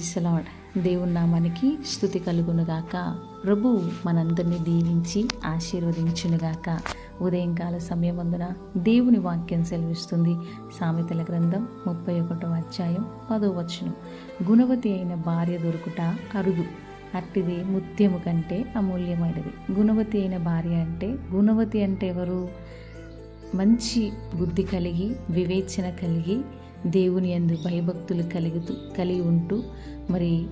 Praise lord దేవుని నామానికి స్థుతి కలుగునుగాక. ప్రభు మనందరినీ దీవించి ఆశీర్వదించునుగాక. ఉదయంకాల సమయమందున దేవుని వాక్యం సెలవిస్తుంది. సామెతల గ్రంథం ముప్పై ఒకటో అధ్యాయం పదో వచనం. గుణవతి అయిన భార్య దొరుకుట అరుదు. అట్టిది ముత్యము కంటే అమూల్యమైనది. గుణవతి అయిన భార్య అంటే గుణవతి అంటే ఎవరు? మంచి బుద్ధి కలిగి వివేచన కలిగి దేవుని అందు భయభక్తులు కలుగుతూ కలిగి ఉంటూ మరి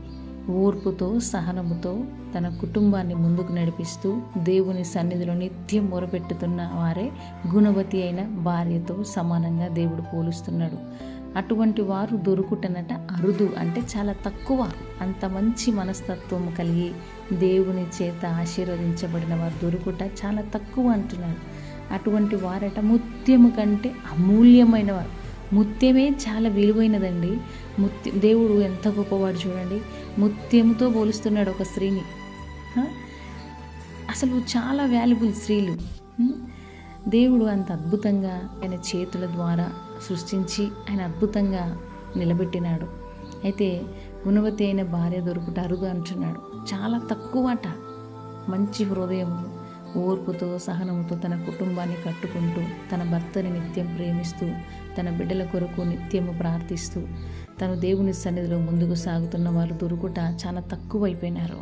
ఓర్పుతో సహనముతో తన కుటుంబాన్ని ముందుకు నడిపిస్తూ దేవుని సన్నిధిలో నిత్యం మొరపెట్టుతున్న వారే గుణవతి అయిన భార్యతో సమానంగా దేవుడు పోలుస్తున్నాడు. అటువంటి వారు దొరుకుటనట అరుదు అంటే చాలా తక్కువ. అంత మంచి మనస్తత్వం కలిగి దేవుని చేత ఆశీర్వదించబడిన వారు దొరుకుట చాలా తక్కువ అంటున్నారు అటువంటి వారట ముత్యము కంటే అమూల్యమైన వారు. ముత్యమే చాలా విలువైనదండి. ముత్యం దేవుడు ఎంత గొప్పవాడు చూడండి. ముత్యముతో పోలుస్తున్నాడు ఒక స్త్రీని. అసలు చాలా వాల్యుబుల్ స్త్రీలు. దేవుడు అంత అద్భుతంగా ఆయన చేతుల ద్వారా సృష్టించి ఆయన అద్భుతంగా నిలబెట్టినాడు. అయితే గుణవతి అయిన భార్య దొరుకుట అరుగు అంటున్నాడు. చాలా తక్కువట. మంచి హృదయం ఓర్పుతో సహనంతో తన కుటుంబాన్ని కట్టుకుంటూ తన భర్తని నిత్యం ప్రేమిస్తూ తన బిడ్డల కొరకు నిత్యము ప్రార్థిస్తూ తను దేవుని సన్నిధిలో ముందుకు సాగుతున్న వారు దొరుకుట చాలా తక్కువైపోయినారు.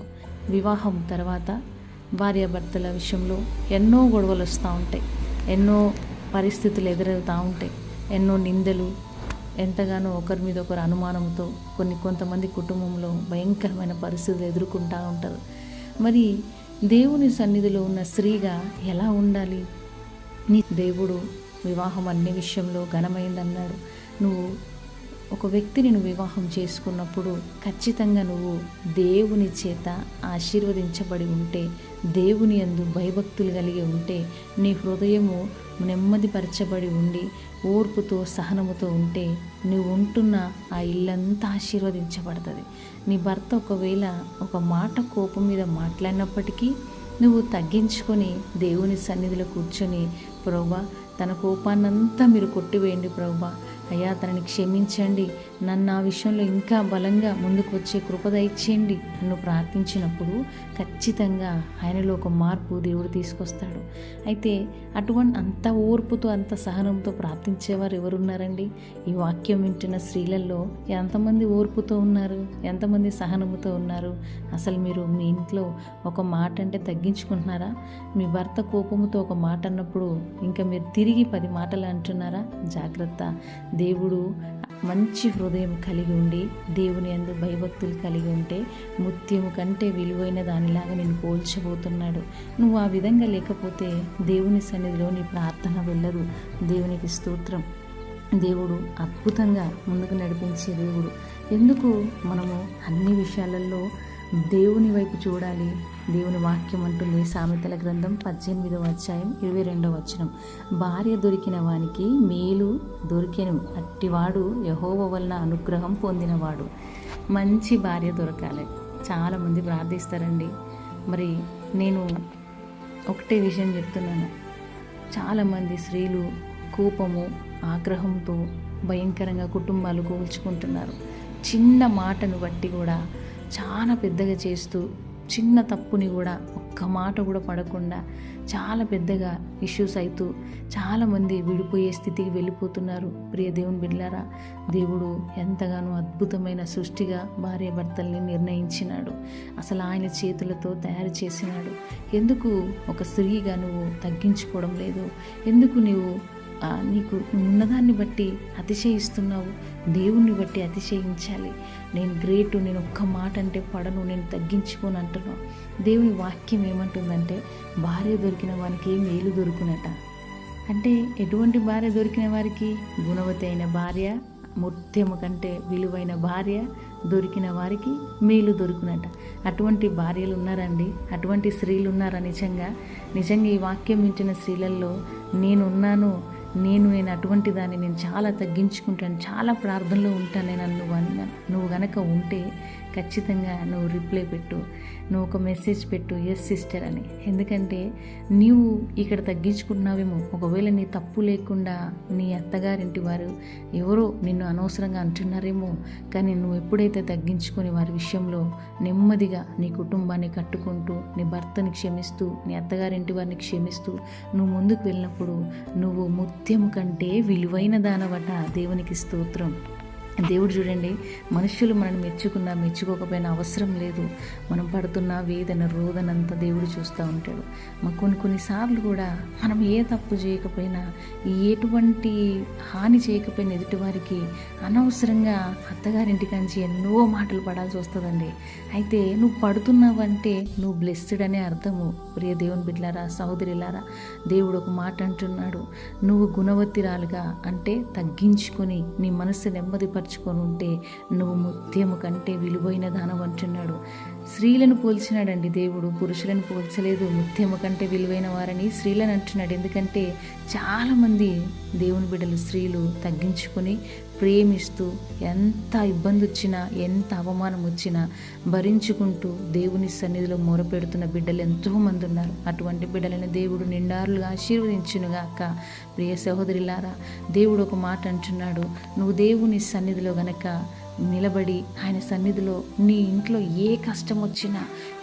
వివాహం తర్వాత భార్యాభర్తల విషయంలో ఎన్నో గొడవలు వస్తూ ఉంటాయి. ఎన్నో పరిస్థితులు ఎదురవుతూ ఉంటాయి. ఎన్నో నిందలు ఎంతగానో ఒకరి మీద ఒకరు అనుమానంతో కొన్ని కొంతమంది కుటుంబంలో భయంకరమైన పరిస్థితులు ఎదుర్కొంటూ ఉంటారు. మరి దేవుని సన్నిధిలో ఉన్న స్త్రీగా ఎలా ఉండాలి? నీ దేవుడు వివాహం అన్ని విషయంలో ఘనమైందన్నాడు. నువ్వు ఒక వ్యక్తిని నువ్వు వివాహం చేసుకున్నప్పుడు ఖచ్చితంగా నువ్వు దేవుని చేత ఆశీర్వదించబడి ఉంటే దేవుని యందు భయభక్తులు కలిగి ఉంటే నీ హృదయము నెమ్మదిపరచబడి ఉండి ఓర్పుతో సహనముతో ఉంటే నువ్వు ఉంటున్న ఆ ఇల్లంతా ఆశీర్వదించబడుతుంది. నీ భర్త ఒకవేళ ఒక మాట కోపం మీద మాట్లాడినప్పటికీ నువ్వు తగ్గించుకొని దేవుని సన్నిధిలో కూర్చొని ప్రభా తన కోపాన్నంతా మీరు కొట్టివేయండి ప్రభా అయ్యా తనని క్షమించండి. నన్ను ఆ విషయంలో ఇంకా బలంగా ముందుకు వచ్చే కృపదయచేయండి నన్ను ప్రార్థించినప్పుడు ఖచ్చితంగా ఆయనలో ఒక మార్పు దేవుడు తీసుకొస్తాడు. అయితే అటువంటి అంత ఓర్పుతో అంత సహనంతో ప్రార్థించేవారు ఎవరున్నారండి? ఈ వాక్యం వింటున్న స్త్రీలలో ఎంతమంది ఓర్పుతో ఉన్నారు? ఎంతమంది సహనముతో ఉన్నారు? అసలు మీరు మీ ఇంట్లో ఒక మాట అంటే తగ్గించుకుంటున్నారా? మీ భర్త కోపముతో ఒక మాట అన్నప్పుడు ఇంకా మీరు తిరిగి పది మాటలు అంటున్నారా? జాగ్రత్త. దేవుడు మంచి హృదయం కలిగి ఉండి దేవుని అందు భయభక్తులు కలిగి ఉంటే ముత్యము కంటే విలువైన దానిలాగా నేను పోల్చబోతున్నాడు. నువ్వు ఆ విధంగా లేకపోతే దేవుని సన్నిధిలో నీ ప్రార్థన వెళ్ళదు. దేవునికి స్తోత్రం. దేవుడు అద్భుతంగా ముందుకు నడిపించే దేవుడు. ఎందుకు మనము అన్ని విషయాలలో దేవుని వైపు చూడాలి? దేవుని వాక్యం అంటుంది సామెతల గ్రంథం పద్దెనిమిదవ అధ్యాయం ఇరవై రెండవ వచనం. భార్య దొరికిన వానికి మేలు దొరికెను. అట్టివాడు యహోవ వలన అనుగ్రహం పొందినవాడు. మంచి భార్య దొరకాలి. చాలామంది ప్రార్థిస్తారండి. మరి నేను ఒకటే విషయం చెప్తున్నాను. చాలామంది స్త్రీలు కోపము ఆగ్రహంతో భయంకరంగా కుటుంబాలు కూల్చుకుంటున్నారు. చిన్న మాటను బట్టి కూడా చాలా పెద్దగా చేస్తూ చిన్న తప్పుని కూడా ఒక్క మాట కూడా పడకుండా చాలా పెద్దగా ఇష్యూస్ అవుతూ చాలామంది విడిపోయే స్థితికి వెళ్ళిపోతున్నారు. ప్రియ దేవుని బిడ్లారా దేవుడు ఎంతగానో అద్భుతమైన సృష్టిగా భార్య భర్తల్ని నిర్ణయించినాడు. అసలు ఆయన చేతులతో తయారు చేసినాడు. ఎందుకు ఒక స్త్రీగా నువ్వు తగ్గించుకోవడం లేదు? ఎందుకు నీవు నీకు ఉన్నదాన్ని బట్టి అతిశయిస్తున్నావు. దేవుణ్ణి బట్టి అతిశయించాలి. నేను గ్రేటు నేను ఒక్క మాట అంటే పడను నేను తగ్గించుకోను అంటున్నాను దేవుని వాక్యం ఏమంటుందంటే భార్య దొరికిన వానికి మేలు దొరుకునట. అంటే ఎటువంటి భార్య దొరికిన వారికి? గుణవతి అయిన భార్య ముత్యము కంటే విలువైన భార్య దొరికిన వారికి మేలు దొరుకునట. అటువంటి భార్యలు ఉన్నారండి. అటువంటి స్త్రీలు ఉన్నారా నిజంగా? నిజంగా ఈ వాక్యం ఇచ్చిన స్త్రీలలో నేనున్నాను నేను నేను అటువంటి దాన్ని నేను చాలా తగ్గించుకుంటాను చాలా ప్రార్థనలో ఉంటాను నేను నువ్వు నువ్వు గనక ఉంటే ఖచ్చితంగా నువ్వు రిప్లై పెట్టు నువ్వు ఒక మెసేజ్ పెట్టు ఎస్ సిస్టర్ అని. ఎందుకంటే నీవు ఇక్కడ తగ్గించుకుంటున్నావేమో. ఒకవేళ నీ తప్పు లేకుండా నీ అత్తగారింటి వారు ఎవరో నిన్ను అనవసరంగా అంటున్నారేమో కానీ నువ్వు ఎప్పుడైతే తగ్గించుకొని వారి విషయంలో నెమ్మదిగా నీ కుటుంబాన్ని కట్టుకుంటూ నీ భర్తని క్షమిస్తూ నీ అత్తగారింటి వారిని క్షమిస్తూ నువ్వు ముందుకు వెళ్ళినప్పుడు నువ్వు ముత్యము కంటే విలువైన దానవట దేవునికి స్తోత్రం. దేవుడు చూడండి మనుషులు మనల్ని మెచ్చుకున్నా మెచ్చుకోకపోయినా అవసరం లేదు. మనం పడుతున్న వేదన రోదనంతా దేవుడు చూస్తూ ఉంటాడు. మాకు కొన్ని కొన్నిసార్లు కూడా మనం ఏ తప్పు చేయకపోయినా ఎటువంటి హాని చేయకపోయిన ఎదుటివారికి అనవసరంగా అత్తగారింటి కంచి ఎన్నో మాటలు పడాల్సి వస్తుందండి. అయితే నువ్వు పడుతున్నావంటే నువ్వు బ్లెస్డ్ అనే అర్థము. ప్రియ దేవుని బిడ్డలారా సహోదరిలారా దేవుడు ఒక మాట అంటున్నాడు. నువ్వు గుణవత్తిరాలుగా అంటే తగ్గించుకొని నీ మనసు ఏర్పరచుకొని ఉంటే నువ్వు ముత్యము కంటే విలువైన దానం అంటున్నాడు. స్త్రీలను పోల్చినాడండి దేవుడు పురుషులను పోల్చలేదు. ముత్యము కంటే విలువైన వారని స్త్రీలను అంటున్నాడు. ఎందుకంటే చాలామంది దేవుని బిడ్డలు స్త్రీలు తగ్గించుకొని ప్రేమిస్తూ ఎంత ఇబ్బంది వచ్చినా ఎంత అవమానం వచ్చినా భరించుకుంటూ దేవుని సన్నిధిలో మొరపెడుతున్న బిడ్డలు ఎంతోమంది ఉన్నారు అటువంటి బిడ్డలను దేవుడు నిండారులుగా ఆశీర్వదించునుగాక. ప్రియ సహోదరిలారా దేవుడు ఒక మాట అంటున్నాడు. నువ్వు దేవుని సన్నిధిలో గనక నిలబడి ఆయన సన్నిధిలో నీ ఇంట్లో ఏ కష్టం వచ్చినా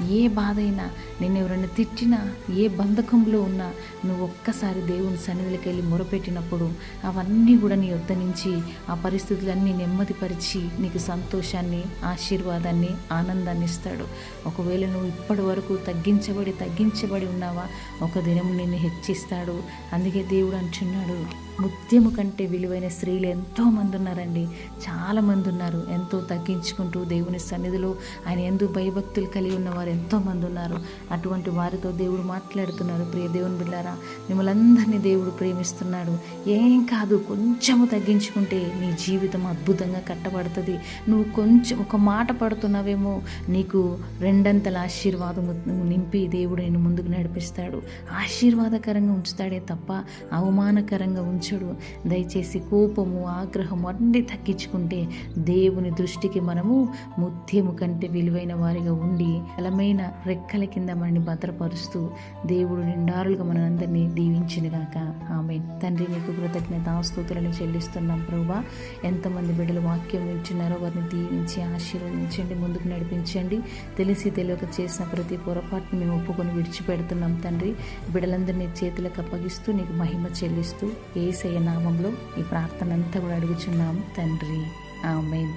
ఏ బాధ అయినా నేను ఎవరైనా తిట్టినా ఏ బంధకంలో ఉన్నా నువ్వు ఒక్కసారి దేవుని సన్నిధిలోకి వెళ్ళి మొరపెట్టినప్పుడు అవన్నీ కూడా నీ వద్ద నుంచి ఆ పరిస్థితులన్నీ నెమ్మదిపరిచి నీకు సంతోషాన్ని ఆశీర్వాదాన్ని ఆనందాన్ని ఇస్తాడు. ఒకవేళ నువ్వు ఇప్పటి వరకు తగ్గించబడి తగ్గించబడి ఉన్నావా ఒక దినం నిన్ను హెచ్చిస్తాడు. అందుకే దేవుడు అంటున్నాడు ముత్యము కంటే విలువైన స్త్రీలు ఎంతో మంది ఉన్నారండి. చాలా మంది ఉన్నారు. ఎంతో తగ్గించుకుంటూ దేవుని సన్నిధిలో ఆయన ఎందు భయభక్తులు కలిగి ఉన్నవారు ఎంతో మంది ఉన్నారు. అటువంటి వారితో దేవుడు మాట్లాడుతున్నారు. ప్రియ దేవుని బిడ్డారా మిమ్మల్ని అందరినీ దేవుడు ప్రేమిస్తున్నాడు. ఏం కాదు కొంచెము తగ్గించుకుంటే నీ జీవితం అద్భుతంగా కట్టబడుతుంది. నువ్వు కొంచెం ఒక మాట పడుతున్నావేమో నీకు రెండంతల ఆశీర్వాదం నింపి దేవుడు నేను ముందుకు నడిపిస్తాడు. ఆశీర్వాదకరంగా ఉంచుతాడే తప్ప అవమానకరంగా ఉంచు ఉంచడు దయచేసి కోపము ఆగ్రహము అన్నీ తగ్గించుకుంటే దేవుని దృష్టికి మనము ముత్యము కంటే విలువైన వారిగా ఉండి బలమైన రెక్కల కింద మనని భద్రపరుస్తూ దేవుడు నిండారులుగా మనందరినీ దీవించినగాక. ఆమె తండ్రి నీకు కృతజ్ఞత ఆస్తుతులను చెల్లిస్తున్నాం ప్రభా. ఎంతమంది బిడ్డలు వాక్యం వింటున్నారో వారిని దీవించి ఆశీర్వదించండి ముందుకు నడిపించండి. తెలిసి తెలియక చేసిన ప్రతి పొరపాటుని మేము ఒప్పుకొని విడిచిపెడుతున్నాం తండ్రి. బిడ్డలందరినీ చేతులకు అప్పగిస్తూ నీకు మహిమ చెల్లిస్తూ ఏసయ్య నామంలో ఈ ప్రార్థన అంతా కూడా అడుగుచున్నాము. తండ్రి ఆమెన్.